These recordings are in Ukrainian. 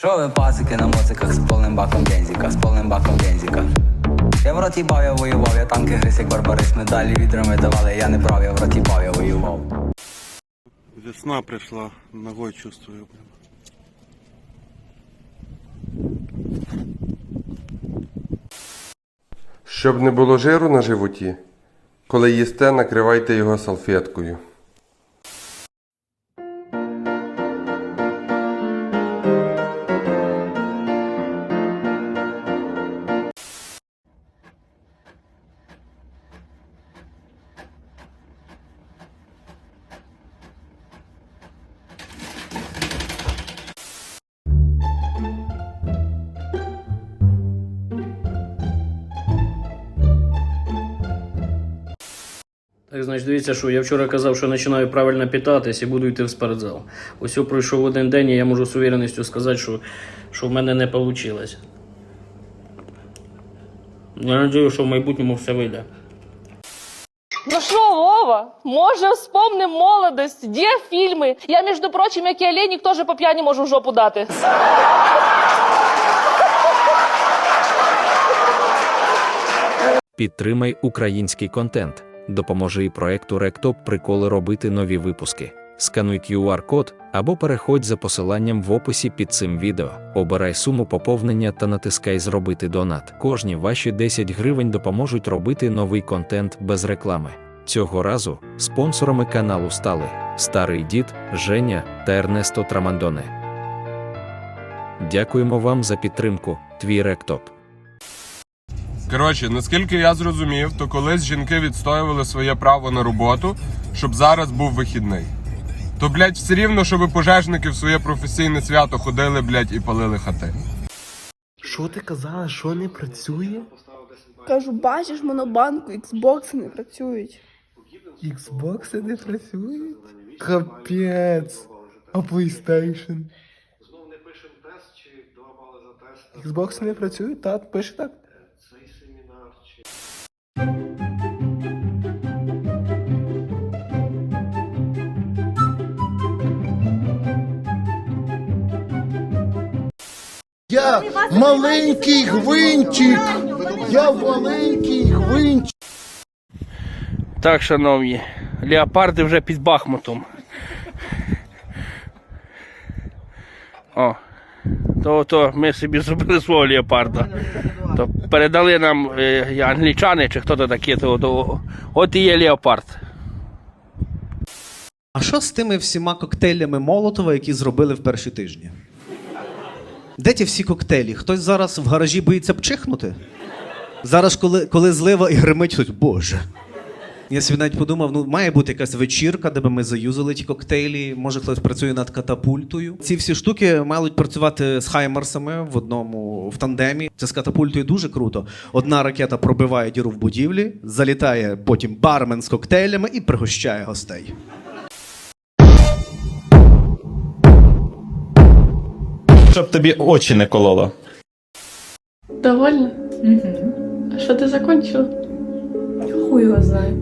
Що ви пасики на моциках з повним баком бензика, з повним баком бензика? Я в роті бав, я воював, я танки гриз, як барбарис, медалі відрами давали, я не брав, я в роті бав, я воював. Весна пришла, ногой чувствую. Щоб не було жиру на животі, коли їсте, накривайте його салфеткою. Значить, дивіться, що я вчора казав, що починаю правильно питатись і буду йти в спортзал. Ось пройшов один день, і я можу з уверенністю сказати, що, що в мене не вийшло. Я надію, що в майбутньому все вийде. Ну що, Вова, може вспомним молодость, де фільми? Я, між прочим, як і Олейник, теж по п'яні можу в жопу дати. Підтримай український контент. Допоможи проекту Ректоп приколи робити нові випуски. Скануй QR-код або переходь за посиланням в описі під цим відео. Обирай суму поповнення та натискай Зробити донат. Кожні ваші 10 гривень допоможуть робити новий контент без реклами. Цього разу спонсорами каналу стали Старий Дід, Женя та Ернесто Трамандоне. Дякуємо вам за підтримку. Твій Ректоп. Коротше, наскільки я зрозумів, то колись жінки відстоювали своє право на роботу, щоб зараз був вихідний. То, блядь, все рівно, щоб пожежники в своє професійне свято ходили, блядь, і палили хати. Що ти казала, що не працює? Кажу, бачиш, монобанку, Xbox не працюють. Xbox не працюють? Капець. А PlayStation? Xbox не працює? Так, пише так. Я маленький гвинтик. Я маленький гвинтик. Так, шановні, леопарди вже під Бахмутом. О, то, то ми собі зробили свого леопарда. То передали нам е, англічани чи хто то такі, то, то от і є леопард. А що з тими всіма коктейлями Молотова, які зробили в перші тижні? Де ті всі коктейлі? Хтось зараз в гаражі боїться пчихнути? Зараз, коли, коли злива і гримить, хтось, боже. Я собі навіть подумав, ну має бути якась вечірка, де би ми заюзали ті коктейлі. Може, хтось працює над катапультою. Ці всі штуки мають працювати з хаймерсами в одному в тандемі. Це з катапультою дуже круто. Одна ракета пробиває діру в будівлі, залітає потім бармен з коктейлями і пригощає гостей. Щоб тобі очі не кололо. Довольно? Угу. А що ти закончила? Хуй його знає.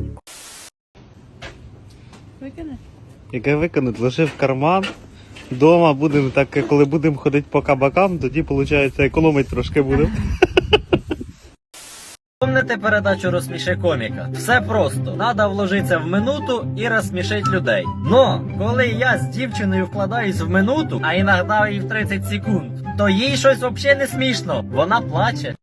Яке виконати? Лише в карман. Дома будемо так, коли будемо ходити по кабакам, тоді, виходить, економить трошки будемо. Помните передачу «Розсміши коміка? Все просто. Надо вложитися в минуту і розсмішити людей. Но коли я з дівчиною вкладаюсь в минуту, а іноді і в 30 секунд, то їй щось взагалі не смішно. Вона плаче.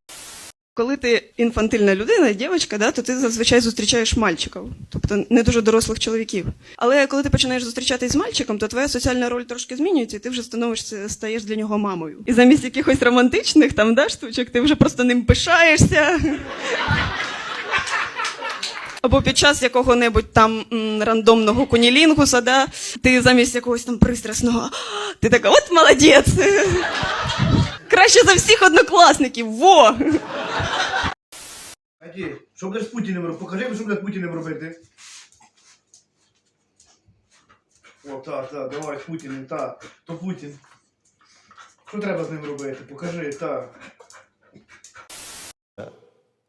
Коли ти інфантильна людина, дівчинка, да, то ти зазвичай зустрічаєш мальчиків, тобто не дуже дорослих чоловіків. Але коли ти починаєш зустрічатись з мальчиком, то твоя соціальна роль трошки змінюється, і ти вже становишся, стаєш для нього мамою. І замість якихось романтичних там да, штучок, ти вже просто ним пишаєшся. Або під час якого-небудь там м, рандомного кунілінгуса, да, ти замість якогось там пристрасного, ти така, от молодець. Краще за всіх однокласників, во! Аді, що будеш з Путіним робити? Покажи, що будеш з Путіним робити. О, так, так, давай з Путіним, так. То Путін. Що треба з ним робити? Покажи, так.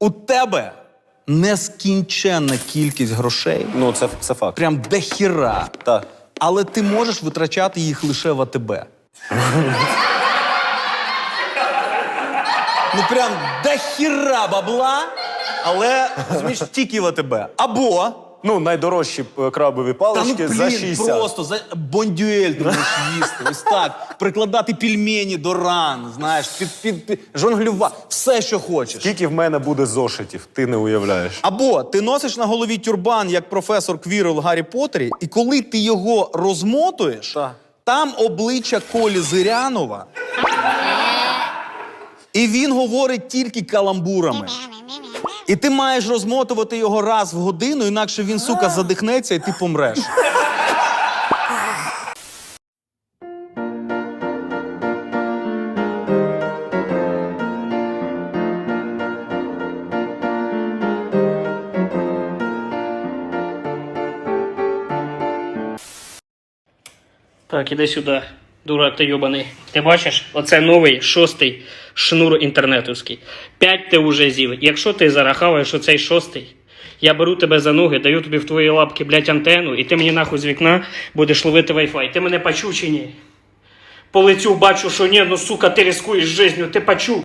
У тебе нескінченна кількість грошей. Ну, це, це факт. Прям дохіра. Так. Але ти можеш витрачати їх лише в АТБ. Ну прям до хіра бабла, але розумієш, тільки в АТБ. Або Ну, найдорожчі е, крабові Та ну, палички за блін, 60. просто за бондюель ти можеш їсти. Ось так. Прикладати пельмені до ран, знаєш, під, під, під жонглюва, все, що хочеш. Скільки в мене буде зошитів, ти не уявляєш. Або ти носиш на голові тюрбан, як професор Квірл в Гаррі Поттері, і коли ти його розмотуєш, Так. там обличчя Колі Зирянова, і він говорить тільки каламбурами. І ти маєш розмотувати його раз в годину, інакше він, сука, задихнеться і ти помреш. Так, іди сюди, дурак ти йобаний. Ти бачиш, оце новий шостий шнур інтернетовський. П'ять ти вже з'їв. Якщо ти зарахаваєш оцей шостий, я беру тебе за ноги, даю тобі в твої лапки, блядь, антенну, і ти мені нахуй з вікна будеш ловити Wi-Fi. Ти мене почув чи ні? По лицю бачу, що ні, ну сука, ти рискуєш жизнью, ти почув.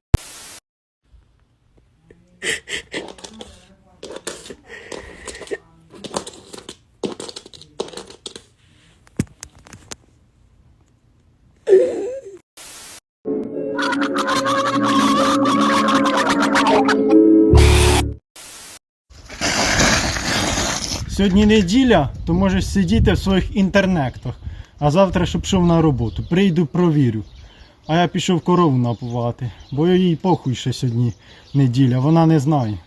Сьогодні неділя, то можеш сидіти в своїх інтернектах, а завтра, щоб пішов на роботу. Прийду, провірю. А я пішов корову напувати, бо їй похуй, що сьогодні неділя, вона не знає.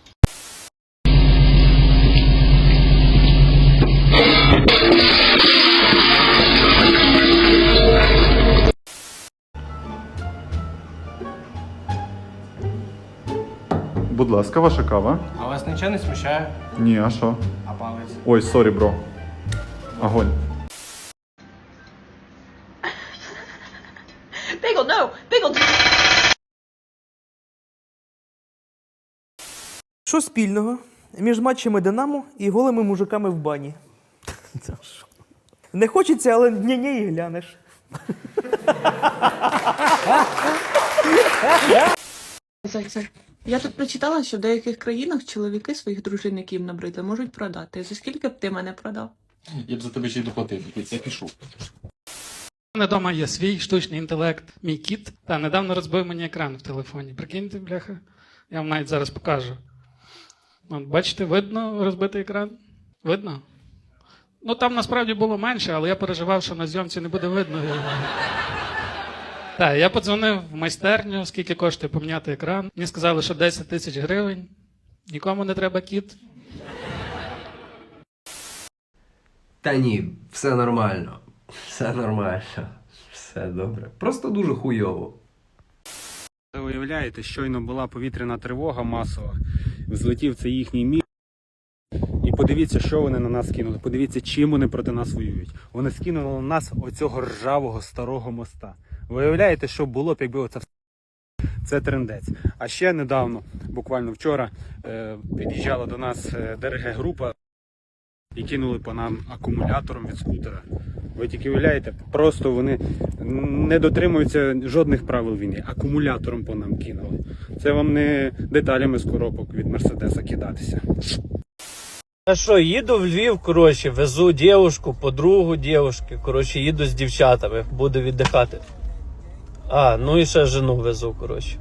Ласка, ваша кава. А вас нічого не смущає? Ні, а що? А палець? Ой, сорі, бро. Огонь. Що спільного між матчами Динамо і голими мужиками в бані? Не хочеться, але ні-ні і глянеш. Я тут прочитала, що в деяких країнах чоловіки своїх дружин, які їм набридли, можуть продати. За скільки б ти мене продав? Я б за тебе ще й доплатив, я пішов. У мене вдома є свій штучний інтелект, мій кіт. Та недавно розбив мені екран в телефоні. Прикиньте, бляха. Я вам навіть зараз покажу. От, бачите, видно розбитий екран? Видно? Ну там насправді було менше, але я переживав, що на зйомці не буде видно. Так, я подзвонив в майстерню, скільки коштує поміняти екран. Мені сказали, що 10 тисяч гривень. Нікому не треба кіт. Та ні, все нормально. Все нормально. Все добре. Просто дуже хуйово. Ви уявляєте, щойно була повітряна тривога масова, взлетів цей їхній міг. І подивіться, що вони на нас кинули. Подивіться, чим вони проти нас воюють. Вони скинули на нас оцього ржавого старого моста. Ви уявляєте, що було б, якби оце все- це трендець. А ще недавно, буквально вчора, е, під'їжджала до нас е, ДРГ-група і кинули по нам акумулятором від скутера. Ви тільки уявляєте, просто вони не дотримуються жодних правил війни. Акумулятором по нам кинули. Це вам не деталями з коробок від Мерседеса кидатися. А що, їду в Львів, коротше, везу дівушку, подругу дівушки, коротше, їду з дівчатами, буду віддихати. А, ну і ще жену везу, коротше.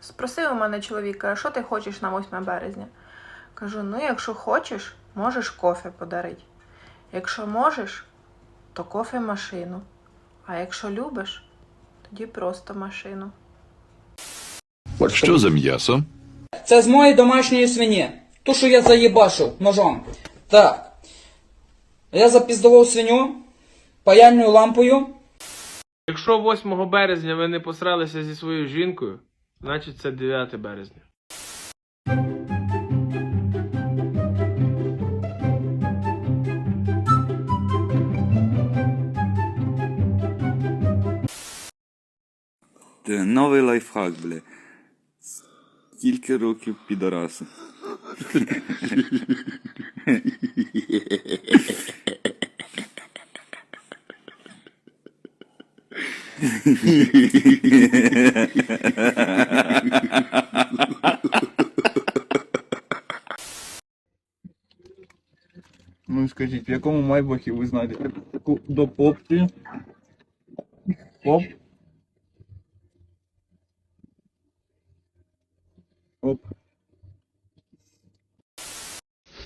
Спросив у мене чоловіка, що ти хочеш на 8 березня? Кажу: ну, якщо хочеш, можеш кофе подарити. Якщо можеш, то кофе машину. А якщо любиш, тоді просто машину. Що за м'ясо? Це з моєї домашньої свині. Ту, що я заїбашив ножом. Так. Я запіздував свиню паяльною лампою. Якщо 8 березня ви не посралися зі своєю жінкою, значить це 9 березня. Новий лайфхак, бля. Скільки років підарасу? Ну скажіть, в якому майбахі ви знаєте таку до попки? Оп.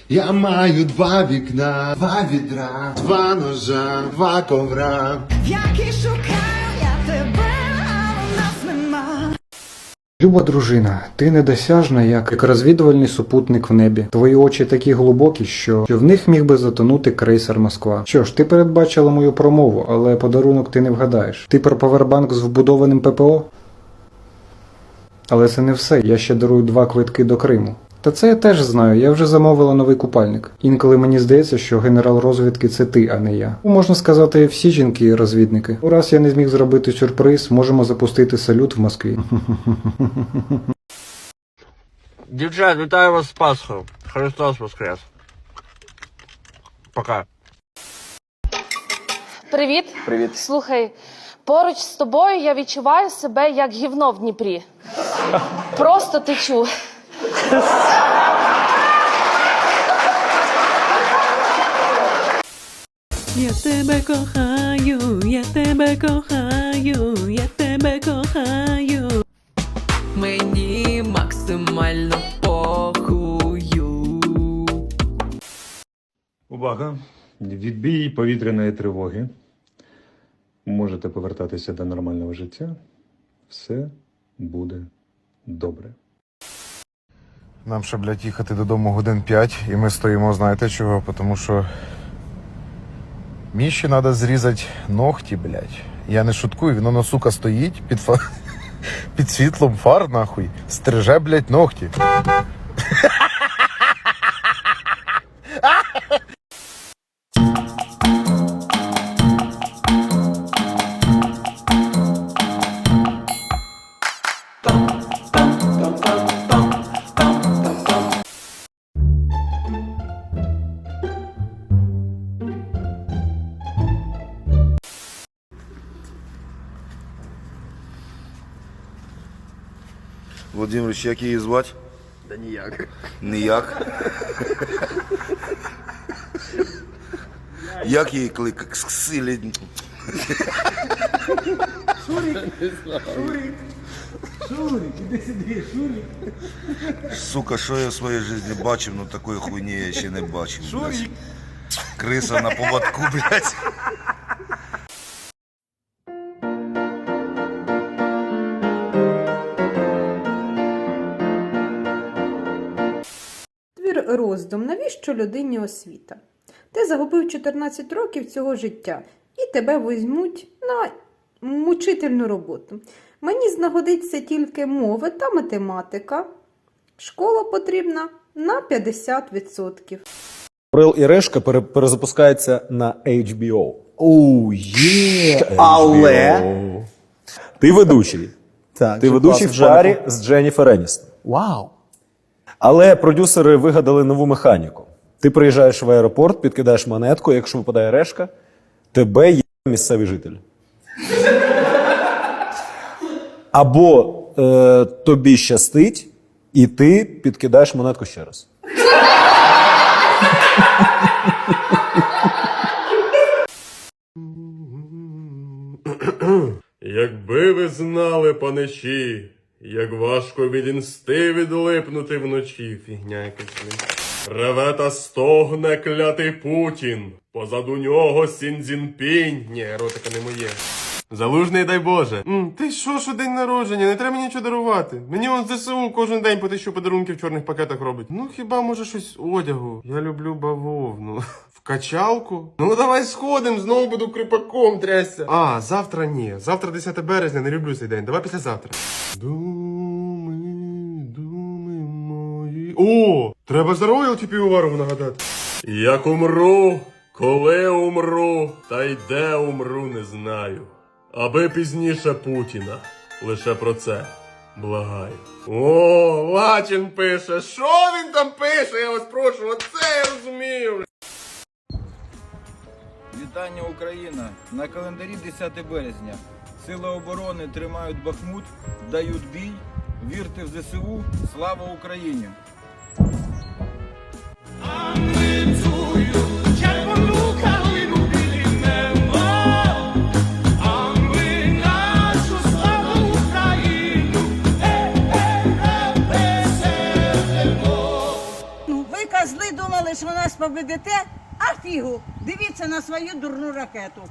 Я маю два вікна, два відра, два ножа, два ковра. Які шукаю я тебе, а у нас нема. Люба дружина, ти недосяжна, як, як розвідувальний супутник в небі. Твої очі такі глибокі, що, що в них міг би затонути крейсер Москва. Що ж, ти передбачила мою промову, але подарунок ти не вгадаєш. Ти про павербанк з вбудованим ППО? Але це не все. Я ще дарую два квитки до Криму. Та це я теж знаю, я вже замовила новий купальник. Інколи мені здається, що генерал розвідки це ти, а не я. Ну, Можна сказати, всі жінки розвідники. Ну, Раз я не зміг зробити сюрприз, можемо запустити салют в Москві. Дівчат, вітаю вас з Пасхою. Христос Воскрес. Пока. Привіт. Привіт. Слухай, поруч з тобою я відчуваю себе як гівно в Дніпрі. Просто течу. Я тебе кохаю, я тебе кохаю, я тебе кохаю. Мені максимально похую. Увага! Відбій повітряної тривоги. Можете повертатися до нормального життя. Все буде добре. Нам ще, блядь, їхати додому годин 5, і ми стоїмо, знаєте чого? Тому що Міші треба зрізати ногті, блядь. Я не шуткую, воно, сука, стоїть під, фа... під світлом фар, нахуй. Стриже, блядь, ногті. Володимирович, як її звати? Да ніяк. Ніяк. Як її клик? Ксили. Сука, що я в своїй житті бачив, ну такої хуйні я ще не бачив. Шурик. Криса на поводку, блядь. Роздум, навіщо людині освіта? Ти загубив 14 років цього життя і тебе візьмуть на мучительну роботу. Мені знагодиться тільки мови та математика. Школа потрібна на 50%. Орел і Решка перезапускається на HBO. Оу, є! Але Ти ведучий. так, Ти ведучий в парі з Дженніфер Еністон. Вау! Але продюсери вигадали нову механіку. Ти приїжджаєш в аеропорт, підкидаєш монетку, якщо випадає решка, тебе є місцевий житель. Або е, тобі щастить, і ти підкидаєш монетку ще раз. Якби ви знали, паничі, як важко від інсти відлипнути вночі, фігня якась. Реве та стогне клятий Путін. Позаду нього Сінзінпінь. Ні, еротика не моє. Залужний, дай Боже. М, ти що, що день народження? Не треба мені нічого дарувати. Мені он ЗСУ кожен день по тисячу подарунків в чорних пакетах робить. Ну хіба може щось одягу? Я люблю бавовну. В качалку? Ну давай сходим, знову буду кріпаком трясся. А, завтра ні. Завтра 10 березня, не люблю цей день. Давай післязавтра. Думи, думи мої. О! Треба за роялті півоварову нагадати. Як умру, коли умру, та й де умру, не знаю. Аби пізніше Путіна. лише про це. Благаю. О, Лачин пише. Що він там пише? Я вас прошу, оце я розумію. Вітання Україна! На календарі 10 березня. Сили оборони тримають Бахмут, дають бій. Вірте в ЗСУ. Слава Україні! Победите, а фігу, дивіться на свою дурну ракету.